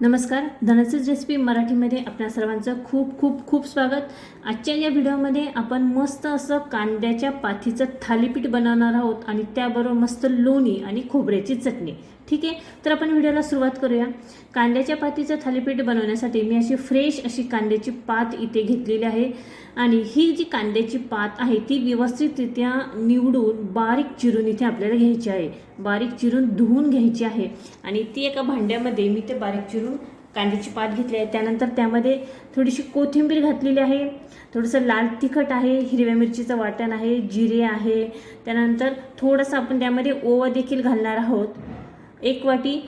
नमस्कार धनसेज रेसिपी मराठीमध्ये आपल्या सर्वांचं खूप खूप खूप स्वागत. आजच्या या व्हिडिओमध्ये आपण मस्त असं कांद्याच्या पाथीचं थालीपीठ बनवणार आहोत आणि त्याबरोबर मस्त लोणी आणि खोबऱ्याची चटणी. ठीक आहे? तर आपण व्हिडिओला सुरुवात करूया. कांद्याच्या पातीचं थालीपीठ बनवण्यासाठी मी अशी फ्रेश अशी कांद्याची पात इथे घेतलेली आहे. आणि ही जी कांद्याची पात आहे ती व्यवस्थितरित्या निवडून बारीक चिरून इथे आपल्याला घ्यायची आहे. बारीक चिरून धुवून घ्यायची आहे. आणि ती एका भांड्यामध्ये मी ते बारीक चिरून कांद्याची पात घेतली आहे. त्यानंतर त्यामध्ये थोडीशी कोथिंबीर घातलेली आहे. थोडंसं लाल तिखट आहे हिरव्या मिरचीचं वाटण आहे जिरे आहे. त्यानंतर थोडंसं आपण त्यामध्ये ओवा देखील घालणार आहोत. एक वाटी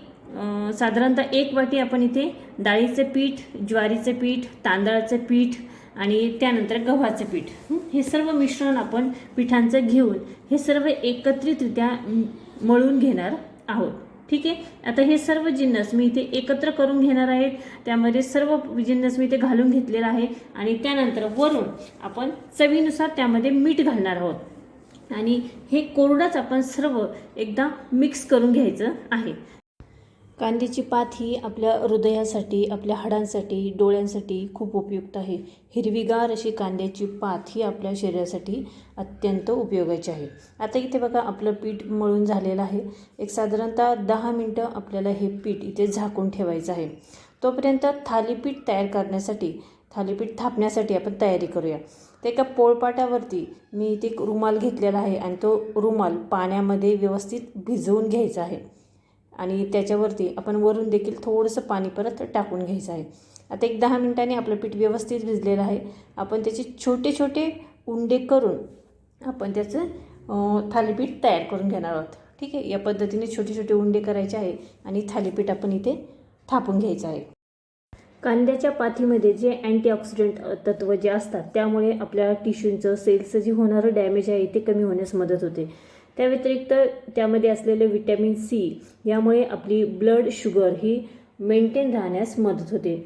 साधारणतः एक वाटी आपण इथे डाळीचे पीठ ज्वारीचे पीठ तांदळाचं पीठ आणि त्यानंतर गव्हाचं पीठ हे सर्व मिश्रण आपण पिठांचं घेऊन हे सर्व एकत्रितरित्या मळून घेणार आहोत. ठीक आहे? आता हे सर्व जिन्नस मी इथे एकत्र करून घेणार आहेत त्यामध्ये सर्व जिन्नस मी इथे घालून घेतलेला आहे आणि त्यानंतर वरून आपण चवीनुसार त्यामध्ये मीठ घालणार आहोत. आणि हे कोरडंच आपण सर्व एकदा मिक्स करून घ्यायचं आहे. कांद्याची पात ही आपल्या हृदयासाठी आपल्या हाडांसाठी डोळ्यांसाठी खूप उपयुक्त आहे. हिरवीगार अशी कांद्याची पात ही आपल्या शरीरासाठी अत्यंत उपयोगाची आहे. आता इथे बघा आपलं पीठ मळून झालेलं आहे. एक साधारणतः दहा मिनटं आपल्याला हे पीठ इथे झाकून ठेवायचं आहे. तोपर्यंत थालीपीठ तयार करण्यासाठी थालीपीठ थापण्यासाठी आपण तयारी करूया. ते एका पोळपाटावरती मी इथे एक रुमाल घेतलेला आहे आणि तो रुमाल पाण्यामध्ये व्यवस्थित भिजवून घ्यायचा आहे. आणि त्याच्यावरती आपण वरून देखील थोडंसं पाणी परत टाकून घ्यायचं आहे. आता एक दहा मिनटांनी आपलं पीठ व्यवस्थित भिजलेलं आहे. आपण त्याचे छोटे छोटे उंडे करून आपण त्याचं थालीपीठ तयार करून घेणार आहोत. ठीक आहे? या पद्धतीने छोटे छोटे उंडे करायचे आहे आणि थालीपीठ आपण इथे थापून घ्यायचं आहे. कांद्याच्या पाथीमध्ये जे अँटीऑक्सिडंट तत्व जे असतात त्यामुळे आपल्या टिश्यूंचं सेल्सचं जे होणारं डॅमेज आहे ते कमी होण्यास मदत होते. त्या व्यतिरिक्त त्यामध्ये असलेले विटॅमिन सी यामुळे आपली ब्लड शुगर ही मेंटेन राहण्यास मदत होते.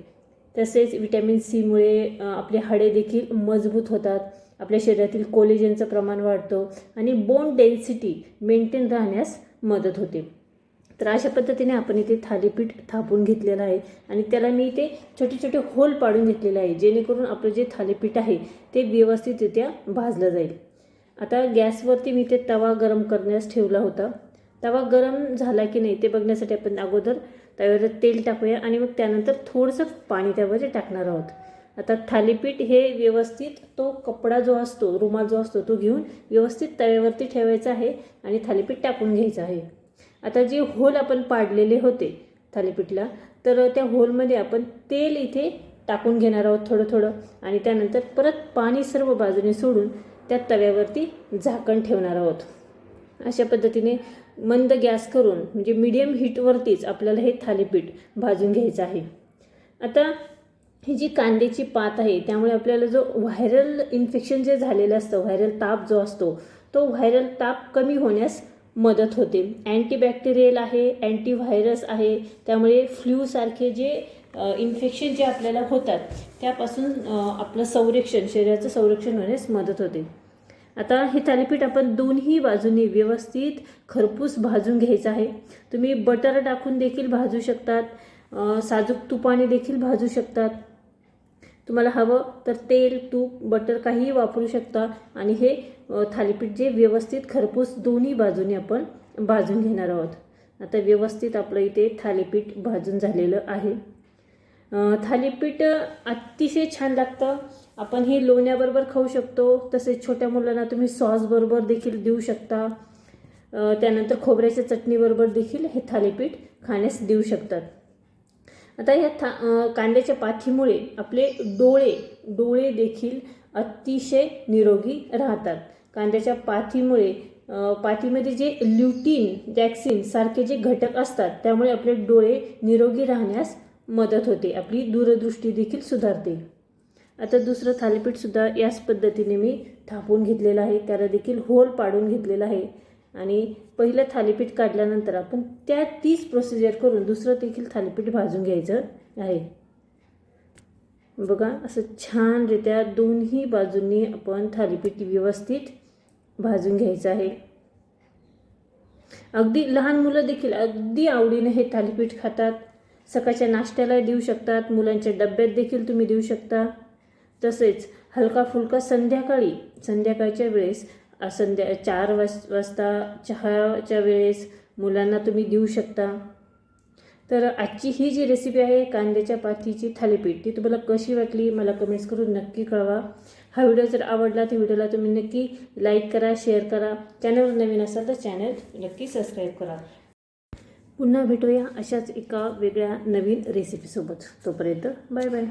तसेच विटॅमिन सीमुळे आपले हाडे देखील मजबूत होतात. आपल्या शरीरातील कोलेजनचं प्रमाण वाढतं आणि बोन डेन्सिटी मेंटेन राहण्यास मदत होते. तर अशा पद्धतीने आपण इथे थालीपीठ थापून घेतलेलं आहे. आणि त्याला मी इथे छोटे छोटे होल पाडून घेतलेले आहे जेणेकरून आपलं जे थालीपीठ आहे ते व्यवस्थितरित्या भाजलं जाईल. आता गॅसवरती मी ते तवा गरम करण्यास ठेवला होता. तवा गरम झाला की नाही ते बघण्यासाठी आपण अगोदर तव्यावर तेल टाकूया आणि मग त्यानंतर थोडंसं पाणी त्यामध्ये टाकणार आहोत. आता थालीपीठ हे व्यवस्थित तो कपडा जो असतो रुमाल जो असतो तो घेऊन व्यवस्थित तव्यावरती ठेवायचा आहे आणि थालीपीठ टाकून घ्यायचं आहे. आता जे होल आपण पाडलेले होते थालीपीठला तर त्या होलमध्ये आपण तेल इथे टाकून घेणार आहोत थोडं थोडं. आणि त्यानंतर परत पाणी सर्व बाजूने सोडून त्या तव्यावरती झाकण ठेवणार आहोत. अशा पद्धतीने मंद गॅस करून म्हणजे मीडियम हीटवरतीच आपल्याला हे थालीपीठ भाजून घ्यायचं आहे. आता ही जी कांद्याची पात आहे त्यामुळे आपल्याला जो व्हायरल इन्फेक्शन जे झालेलं असतं व्हायरल ताप जो असतो तो व्हायरल ताप कमी होण्यास मदत होते. अँटीबॅक्टेरियल आहे अँटीव्हायरस आहे त्यामुळे फ्ल्यूसारखे जे इन्फेक्शन जे आपल्याला होतात त्यापासून आपलं संरक्षण शरीराचं संरक्षण होण्यास मदत होते. आता हे थालीपीठ आपण दोन्ही बाजूनी व्यवस्थित खरपूस भाजून घ्यायचं आहे. तुम्ही बटर टाकून देखील भाजू शकतात साजूक तुपाने देखील भाजू शकतात. तुम्हाला हवं तर तेल तूप बटर काहीही वापरू शकता. आणि हे थालीपीठ जे व्यवस्थित खरपूस दोन्ही बाजूने आपण भाजून घेणार आहोत. आता व्यवस्थित आपलं इथे थालीपीठ भाजून झालेलं आहे. थालीपीठ अतिशय छान लागतं. आपण हे लोण्याबरोबर खाऊ शकतो. तसेच छोट्या मुलांना तुम्ही सॉसबरोबर देखील देऊ शकता. त्यानंतर खोबऱ्याच्या चटणीबरोबर देखील हे थालीपीठ खाण्यास देऊ शकतात. आता या था कांद्याच्या पाथीमुळे आपले डोळे डोळे देखील अतिशय निरोगी राहतात. कांद्याच्या पाथीमुळे पाठीमध्ये जे ल्युटीन जॅक्सिन सारखे जे घटक असतात त्यामुळे आपले डोळे निरोगी राहण्यास मदत होते. आपली दूरदृष्टी देखील सुधारते. आता दुसरं थालीपीठसुद्धा याच पद्धतीने मी थापून घेतलेलं आहे. त्याला देखील होल पाडून घेतलेला आहे. आणि पहिलं थालीपीठ काढल्यानंतर आपण त्या तीच प्रोसिजर करून दुसरं देखील थालीपीठ भाजून घ्यायचं आहे. बघा असं छानरित्या दोन्ही बाजूंनी आपण थालीपीठ व्यवस्थित भाजून घ्यायचं आहे. अगदी लहान मुलं देखील अगदी आवडीने हे थालीपीठ खातात. सकाळच्या नाश्त्याला देऊ शकतात मुलांच्या डब्यात देखील तुम्ही देऊ शकता. तसेच हलका फुलका संध्याकाळी संध्याकाळच्या वेळेस संध्या चार वाज वाजता चहाच्या वेळेस मुलांना तुम्ही देऊ शकता. तर आजची ही जी रेसिपी आहे कांद्याच्या पाथीची थालीपीठ ती तुम्हाला कशी वाटली मला कमेंट्स करून नक्की कळवा. हा व्हिडिओ जर आवडला तर व्हिडिओला तुम्ही नक्की लाईक करा शेअर करा. चॅनलवर नवीन असाल तर चॅनल नक्की सबस्क्राईब करा. पुन्हा भेटूया अशाच एका वेगळ्या नवीन रेसिपीसोबत तोपर्यंत बाय बाय